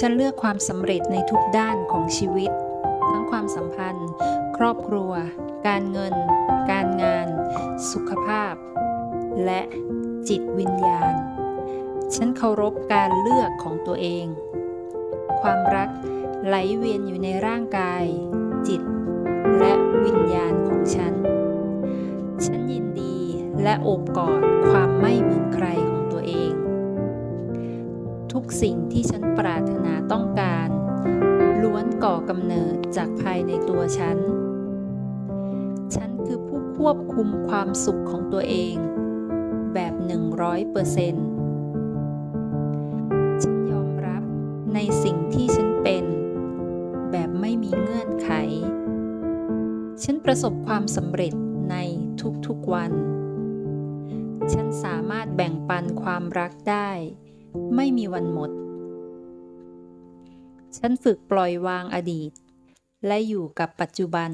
ฉันเลือกความสำเร็จในทุกด้านของชีวิต ทั้งความสัมพันธ์ ครอบครัว การเงิน การงาน สุขภาพ และจิตวิญญาณ ฉันเคารพการเลือกของตัวเอง ความรักไหลเวียนอยู่ในร่างกาย จิต และวิญญาณของฉัน ฉันยินดีและโอบกอดความไม่เหมือนใครของตัวเอง ทุกสิ่งที่ฉันปรารถนา ต้องการ ล้วนก่อกำเนิดจากภายในตัวฉัน ฉันคือผู้ควบคุมความสุขของตัวเอง แบบ 100%เปอร์เซ็นต์ฉันยอมรับในสิ่งที่ฉันเป็น แบบไม่มีเงื่อนไข ฉันประสบความสำเร็จในทุกๆวัน ฉันสามารถแบ่งปันความรักได้ ไม่มีวันหมด ฉันฝึกปล่อยวางอดีต และอยู่กับปัจจุบัน